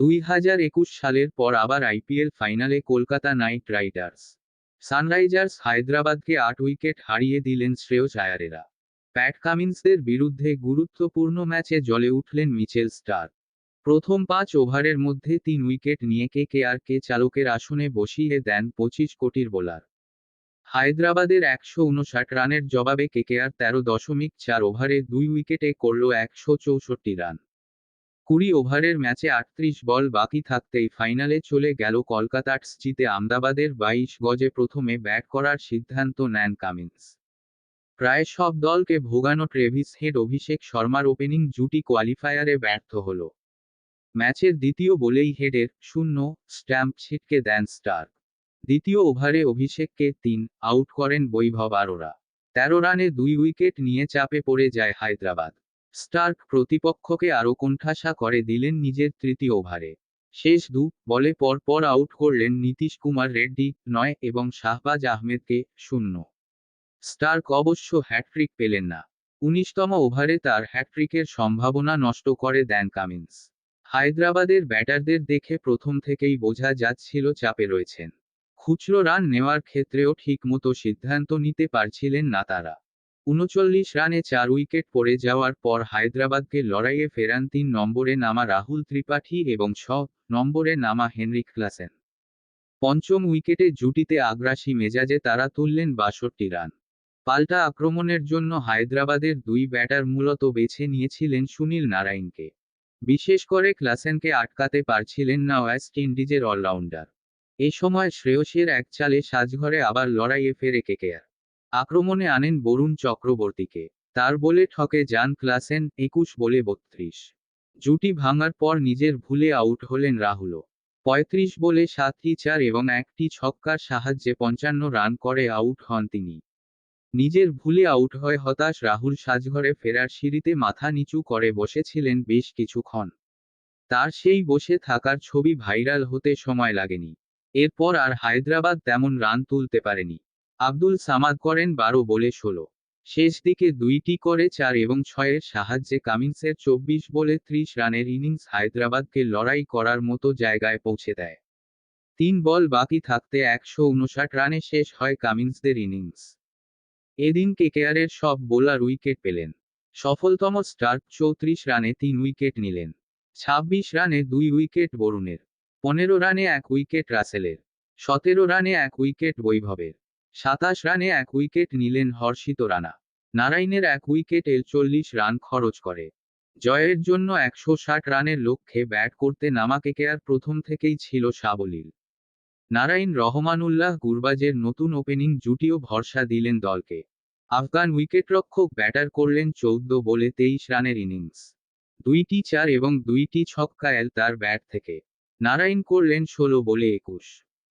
দুই হাজার একুশ সালের পর আবার আইপিএল ফাইনালে কলকাতা নাইট রাইডার্স। সানরাইজার্স হায়দ্রাবাদকে আট উইকেট হারিয়ে দিলেন শ্রেয়স আয়ারেরা। প্যাট কামিন্সদের বিরুদ্ধে গুরুত্বপূর্ণ ম্যাচে জ্বলে উঠলেন মিচেল স্টার প্রথম পাঁচ ওভারের মধ্যে তিন উইকেট নিয়ে কে কে আর কে চালকের আসনে বসিয়ে দেন পঁচিশ কোটির বোলার। হায়দ্রাবাদের একশো উনষাট রানের জবাবে কেকেআর তেরো দশমিক চার ওভারে দুই উইকেটে করল একশো চৌষট্টি রান। কুড়ি ওভারের ম্যাচে আটত্রিশ বল বাকি থাকতেই ফাইনালে চলে গেল কলকাতার জিতে আমদাবাদের বাইশ গজে প্রথমে ব্যাট করার সিদ্ধান্ত নেন কামিন্স। প্রায় সব দলকে ভোগানো ট্রেভিস হেড অভিষেক শর্মার ওপেনিং জুটি কোয়ালিফায়ারে ব্যর্থ হল। ম্যাচের দ্বিতীয় বলেই হেডের শূন্য স্ট্যাম্প ছিটকে দেন স্টার দ্বিতীয় ওভারে অভিষেককে তিন আউট করেন বৈভব আরোরা। তেরো রানে দুই উইকেট নিয়ে চাপে পড়ে যায় হায়দ্রাবাদ। স্টার্ক প্রতিপক্ষকে আরও কোণঠাসা করে দিলেন নিজের তৃতীয় ওভারে। শেষ দু বলে পরপর আউট করলেন নীতিশ কুমার রেড্ডি নয় এবং শাহবাজ আহমেদকে শূন্য। স্টার্ক অবশ্য হ্যাট্রিক পেলেন না। উনিশতম ওভারে তার হ্যাট্রিকের সম্ভাবনা নষ্ট করে দেন কামিন্স। হায়দ্রাবাদের ব্যাটারদের দেখে প্রথম থেকেই বোঝা যাচ্ছিল চাপে রয়েছেন। খুচরো রান নেওয়ার ক্ষেত্রেও ঠিকমতো সিদ্ধান্ত নিতে পারছিলেন না তারা। উনচল্লিশ রানে চার উইকেট পড়ে যাওয়ার পর হায়দ্রাবাদকে লড়াইয়ে ফেরান তিন নম্বরে নামা রাহুল ত্রিপাঠী এবং ছ নম্বরে নামা হেনরিক ক্লাসেন। পঞ্চম উইকেটে জুটিতে আগ্রাসী মেজাজে তারা তুললেন বাষট্টি রান। পাল্টা আক্রমণের জন্য হায়দ্রাবাদের দুই ব্যাটার মূলত বেছে নিয়েছিলেন সুনীল নারায়ণকে। বিশেষ করে ক্লাসেনকে আটকাতে পারছিলেন না ওয়েস্ট ইন্ডিজের অলরাউন্ডার। এ সময় শ্রেয়সের এক চালে সাজঘরে আবার লড়াইয়ে ফেরে কেকেআর। আক্রমণে আনেন বরুণ চক্রবর্তীকে। তার বলে ঠকে যান ক্লাসেন একুশ বলে বত্রিশ। জুটি ভাঙার পর নিজের ভুলে আউট হলেন রাহুলও। পঁয়ত্রিশ বলে সাতটি চার এবং একটি ছক্কার সাহায্যে পঞ্চান্ন রান করে আউট হন তিনি। নিজের ভুলে আউট হয় হতাশ রাহুল সাজঘরে ফেরার সিঁড়িতে মাথা নিচু করে বসেছিলেন বেশ কিছুক্ষণ। তার সেই বসে থাকার ছবি ভাইরাল হতে সময় লাগেনি। এরপর আর হায়দ্রাবাদ তেমন রান তুলতে পারেনি। আব্দুল সামাদ করেন বারো বলে ষোলো। শেষ দিকে দুইটি করে চার এবং ছয়ের সাহায্যে কামিন্সের চব্বিশ বলে ত্রিশ রানের ইনিংস হায়দ্রাবাদকে লড়াই করার মতো জায়গায় পৌঁছে দেয়। তিন বল বাকি থাকতে একশো উনষাট রানে শেষ হয় কামিন্সদের ইনিংস। এদিন কেকেআরের সব বোলার উইকেট পেলেন। সফলতম স্টার্ক চৌত্রিশ রানে তিন উইকেট নিলেন। ছাব্বিশ রানে দুই উইকেট বরুণের। পনেরো রানে এক উইকেট রাসেলের। সতেরো রানে এক উইকেট বৈভবের। সাতাশ রানে এক উইকেট নিলেন হর্ষিত রানা। নারায়ণের এক উইকেট এল চল্লিশ রান খরচ করে। জয়ের জন্য একশো ষাট রানের লক্ষ্যে ব্যাট করতে নামা কেকেআর প্রথম থেকেই ছিল সাবলীল। নারায়ণ রহমানুল্লাহ গুরবাজের নতুন ওপেনিং জুটিও ভরসা দিলেন দলকে। আফগান উইকেটরক্ষক ব্যাটার করলেন চৌদ্দ বলে তেইশ রানের ইনিংস। দুইটি চার এবং দুইটি ছক্কা এল তার ব্যাট থেকে। নারায়ণ করলেন ষোলো বলে একুশ।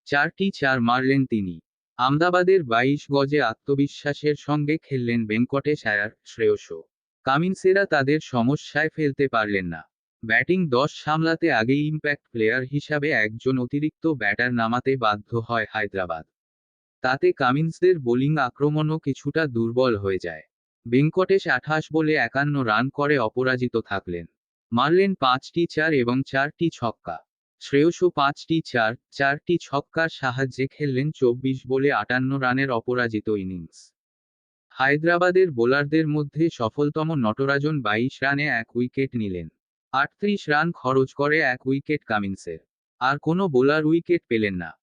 চারটি চার মারলেন তিনি। আমদাবাদের বাইশ গজে আত্মবিশ্বাসের সঙ্গে খেললেন ভেঙ্কটেশ আয়ার শ্রেয়সও কামিন্সেরা তাদের সমস্যায় ফেলতে পারলেন না। ব্যাটিং দশ সামলাতে আগেই ইম্প্যাক্ট প্লেয়ার হিসাবে একজন অতিরিক্ত ব্যাটার নামাতে বাধ্য হয় হায়দ্রাবাদ। তাতে কামিন্সদের বোলিং আক্রমণও কিছুটা দুর্বল হয়ে যায়। ভেঙ্কটেশ আঠাশ বলে একান্ন রান করে অপরাজিত থাকলেন। মারলেন পাঁচটি চার এবং চারটি ছক্কা। শ্রেয়সও পাঁচটি চার, চারটি ছক্কার সাহায্যে খেললেন চব্বিশ বলে আটান্ন রানের অপরাজিত ইনিংস। হায়দ্রাবাদের বোলারদের মধ্যে সফলতম নটরাজন বাইশ রানে এক উইকেট নিলেন। আটত্রিশ রান খরচ করে এক উইকেট কামিন্সের। আর কোনো বোলার উইকেট পেলেন না।